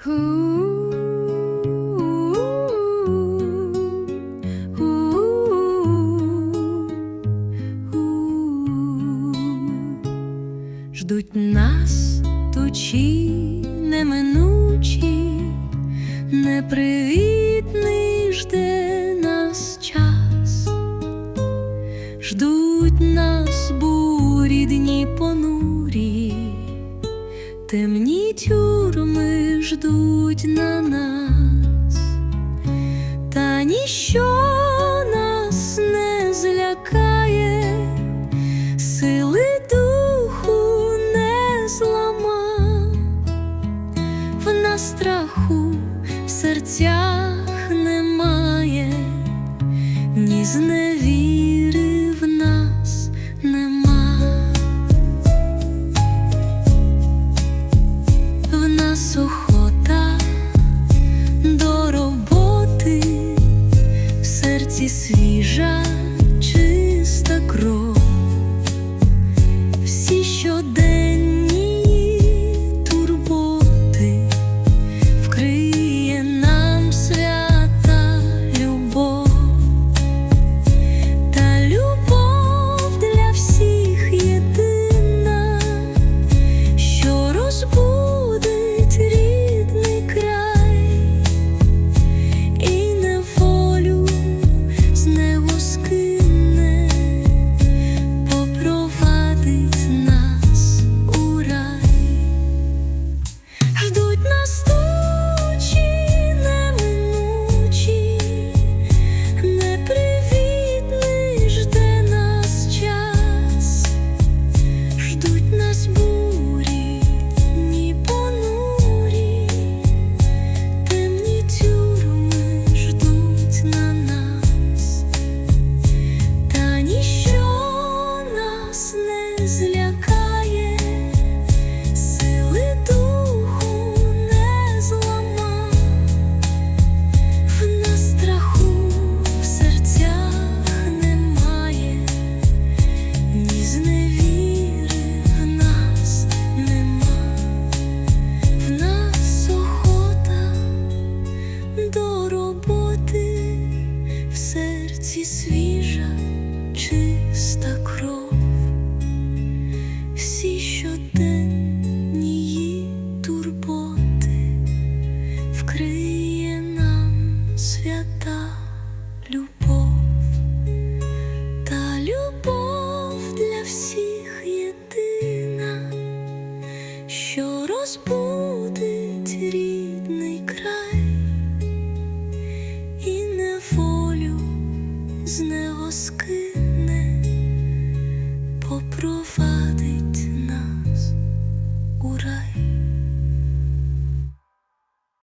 Ждуть нас тучі неминучі, непривітні. ждуть на нас, та ніщо нас не злякає, сили духу не злама, в нас страху в серцях. si 思量 Криє нам свята любов, та любов для всіх єдина, що розбудить рідний край і неволю зневоскине него скине попровадить.